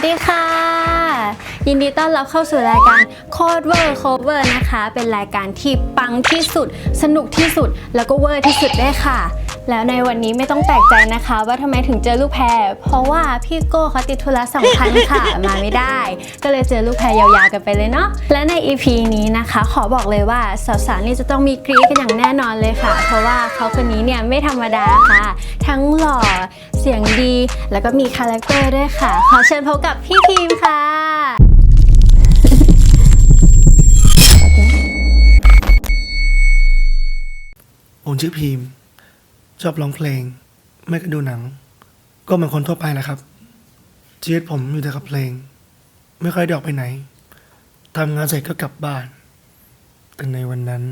วัสดีค่ะ ยินดีต้อนรับเข้าสู่รายการโคดเวอร์โคเวอร์นะคะ เป็นรายการที่ปังที่สุด สนุกที่สุด แล้วก็เวอร์ที่สุดด้วยค่ะ แล้วในวันนี้ไม่ต้องแปลกใจนะคะ ว่าทำไมถึงเจอลูกแพร เพราะว่าพี่โก้เขาติดธุระสำคัญค่ะ มาไม่ได้ ก็เลยเจอลูกแพรยาวๆกันไปเลยเนาะ และใน EP นี้นะคะ ขอบอกเลยว่าสาวๆนี่จะต้องมีกรี๊ดกันอย่างแน่นอนเลยค่ะ เพราะว่าเขาคนนี้เนี่ยไม่ธรรมดาค่ะ ทั้งหล่อ เสียงดี แล้วก็มีคาแรคเตอร์ด้วยค่ะ ขอเชิญพบกับพี่พีมค่ะผมชื่อพีม ชอบร้องเพลง ไม่ก็ดูหนัง ก็เหมือนคนทั่วไปแหละครับ ชีวิตผมอยู่แต่กับเพลง ไม่ค่อยได้ออกไปไหนทำงานเสร็จก็กลับบ้าน แต่ในวันนั้น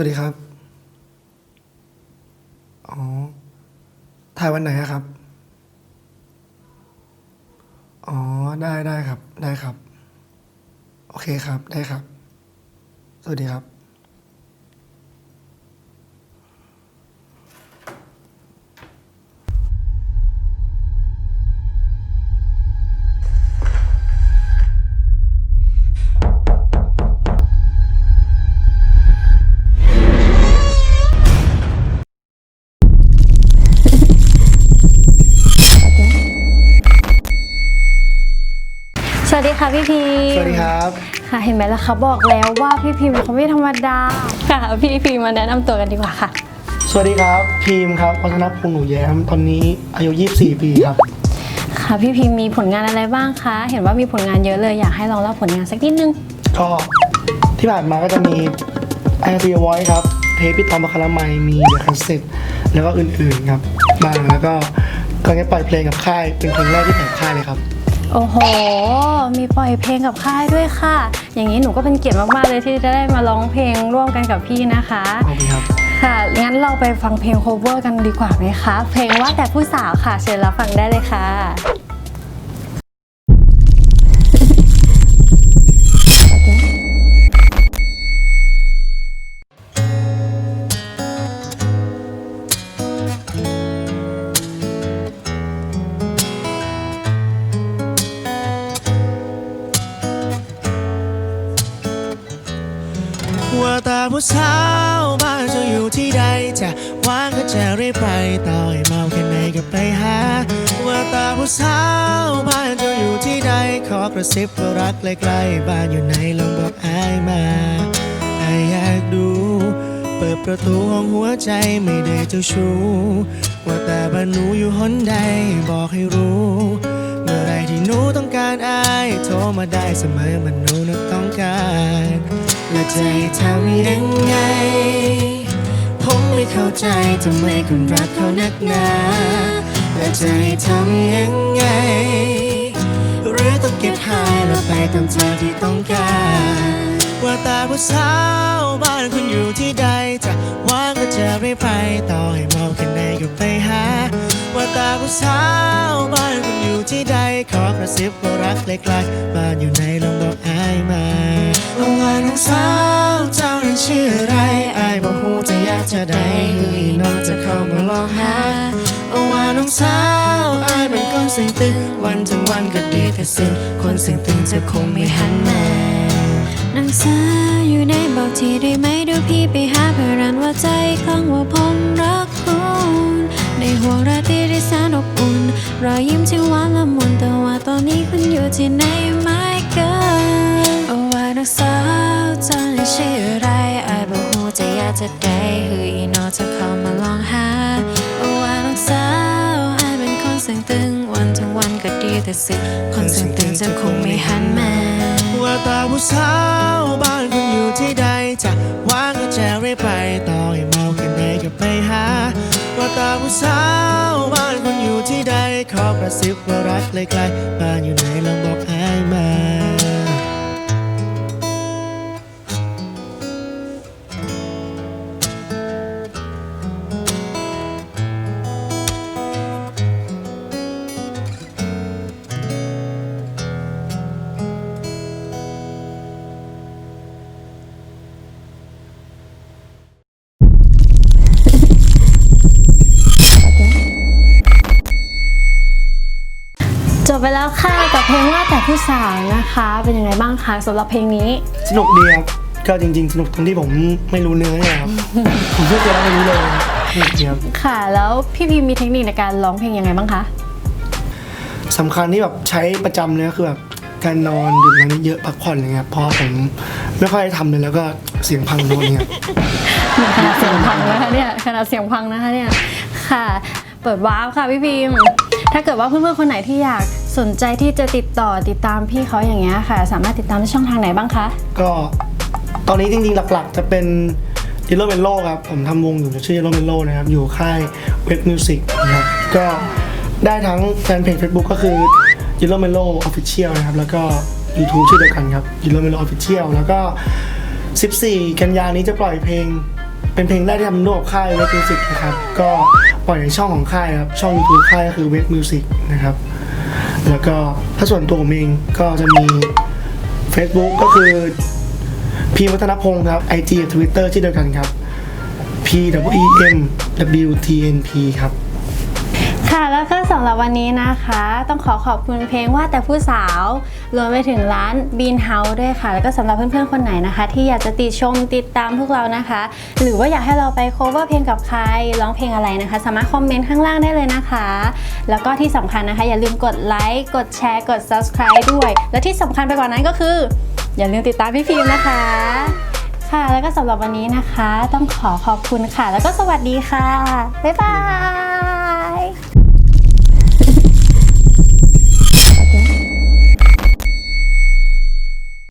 วัสดีครับ อ๋อ ถ่ายวันไหนอะครับ อ๋อ ได้ได้ครับ ได้ครับ โอเคครับ ได้ครับ สวัสดีครับ สวัสดีค่ะพี่พีมสวัสดีครับ ค่ะเห็นไหมล่ะคะบอกแล้วว่าพี่พิมเขาไม่ธรรมดา ค่ะพี่พิมมาแนะนำตัวกันดีกว่าค่ะ สวัสดีครับพีมครับวัฒนพงษ์หนูแย้มตอนนี้อายุ 24 ปีครับ ค่ะพี่พิมมีผลงานอะไรบ้างคะ เห็นว่ามีผลงานเยอะเลยอยากให้ลองเล่าผลงานสักนิดนึง ก็ที่ผ่านมาก็จะมีไอซีวอยครับ เทปพี่ตอมบัคคาราไมมีเดอะคัสเซ็ตแล้วก็อื่นๆครับบ้างแล้วก็ตอนนี้ปล่อยเพลงกับค่ายเป็นเพลงแรกที่แต่งค่ายเลยครับ โอ้โห มีปล่อยเพลงกับค่ายด้วยค่ะ อย่างนี้หนูก็เป็นเกียรติมาก ๆ เลยที่จะได้มาร้องเพลงร่วมกันกับพี่นะคะขอบคุณครับ ค่ะ งั้นเราไปฟังเพลง cover กันดีกว่าไหมคะ เพลงว่าแต่ผู้สาวค่ะ เชิญรับฟังได้เลยค่ะาต่ผู้สาวบ้านจะอยู่ที่ใดจะว่างก็จะรีบไปต่อยเมาแค่ไหนก็ไปหาว่าต่ผู้สาวบ้านจะอยู่ที่ใดขอกระซิบว่ารักใกล้ๆบ้านอยู่ไหนลองบอกอายมาอายอยากดู เปิดประตูห้องหัวใจไม่ได้เจ้าชู้ว่าแต่บ้านหนูอยู่หนใดบอกให้รู้เมื่อไรที่หนูต้องการอายโทรมาได้เสมอมันหนูนึกต้องการ และใจทำยังไง ผมไม่เข้าใจทำไมคุณรักเขานักหนาและใจทำยังไง หรือต้องเก็บหายแล้วไปตามใจที่ต้องการ ว่าแต่ผู้สาวบ้านคุณอยู่ที่ใดจะว่างก็จะรีบไปต่อให้เมาแค่ไหนก็ไปหา ว่าแต่ผู้สาวบ้านคุณอยู่ที่ใด ขอกระซิบว่ารักไกลๆบ้านอยู่ไหนลองบอกอายมาเอาว่าน้องสาวเจ้านั้นชื่ออะไรอายบอกหูจะอยากจะได้ให้น้องจะเข้ามาลองหาเอาว่าน้องสาวอายเป็นคนเสียงตึงวันทั้งวันก็ดีแต่สิ่งคนเสียงตึงจะคงไม่หันมางสาอยู่ในบอกทีได้ไหมเดูพี่ไปหาเพื่อรันว่าใจของว่าผมรักคุณ ในห่วงราตรีที่แสนอบอุ่น รอยยิ้มที่หวานละมุนแต่ว่าตอนนี้คุณอยู่ที่ไหนไม่เกินโอ้ว่านักสาวเจ้านั้นชื่ออะไรไอ้บอกหูจะอยากจะได้คืออีนอจะเข้ามาลองหาโอ้ว่านักสาวไอ้เป็นคนเสียงตึงวันทั้งวันก็ดีแต่สิคนเสียงตึงจะคงไม่หันมาว่าตาผู้สาว สาวบ้านคุณอยู่ที่ใดขอกระซิบว่ารักไกลๆบ้านอยู่ไหนลองบอกให้ บไปแล้วค่ะกับเพลงว่าแต่ผู้สาวนะคะ เป็นยังไงบ้างคะสำหรับเพลงนี้ สนุกดีครับก็จริง ๆ สนุกตรงที่ผมไม่รู้เนื้อเนี่ยครับ ผมเชื่อตัวแล้วไม่รู้เลยสนุกดีครับค่ะ แล้วพี่พีมีเทคนิคในการร้องเพลงยังไงบ้างคะสำคัญที่แบบใช้ประจำเลยก็คือแบบการนอนดื่มน้ำเยอะพักผ่อนอะไรเงี้ยเพราะผมไม่ค่อยได้ทำเลยแล้วก็เสียงพังโน้ตเนี่ยขนาดเสียงพังนะคะเนี่ยขนาดเสียงพังนะคะเนี่ยค่ะ เปิดวาร์ปค่ะพี่พิมพ์ถ้าเกิดว่าเพื่อนๆคนไหนที่อยาก สนใจที่จะติดต่อติดตามพี่เขาอย่างเงี้ยค่ะ สามารถติดตามที่ช่องทางไหนบ้างคะ ก็ตอนนี้จริงๆหลักๆ จะเป็น Yellow Mellow ครับ ผมทำวงอยู่ชื่อ Yellow Mellow นะครับ อยู่ค่าย Web Music นะครับ ก็ได้ทั้งแฟนเพจ Facebook ก็คือ Yellow Mellow Official นะครับ แล้วก็ YouTube ชื่อเดียวกันครับ Yellow Mellow Official แล้วก็ 14 กันยานี้จะปล่อยเพลง เป็นเพลงแรกที่ทำร่วมกับค่าย Web Music นะครับ ก็ปล่อยในช่องของค่ายครับ ช่อง YouTube ค่ายก็คือ Web Music นะครับ แล้วก็ถ้าส่วนตัวผมเองก็จะมี Facebook ก็คือพีวัฒนพงศ์ครับ IG กับ Twitter ชื่เดียวกันครับ P W E M W T N P ครับ ค่ะแล้วก็สำหรับวันนี้นะคะ ต้องขอขอบคุณเพลงว่าแต่ผู้สาวรวมไปถึงร้าน Bean House ด้วยค่ะ แล้วก็สำหรับเพื่อนๆคนไหนนะคะ ที่อยากจะติดชมติดตามพวกเรานะคะ หรือว่าอยากให้เราไป cover เพลงกับใครร้องเพลงอะไรนะคะ สามารถคอมเมนต์ข้างล่างได้เลยนะคะ แล้วก็ที่สำคัญนะคะ อย่าลืมกดไลค์กดแชร์กด subscribe ด้วย และที่สำคัญไปกว่านั้นก็คือ อย่าลืมติดตามพี่ฟิล์มนะคะค่ะ แล้วก็สำหรับวันนี้นะคะ ต้องขอขอบคุณค่ะ แล้วก็สวัสดีค่ะ บ๊ายบาย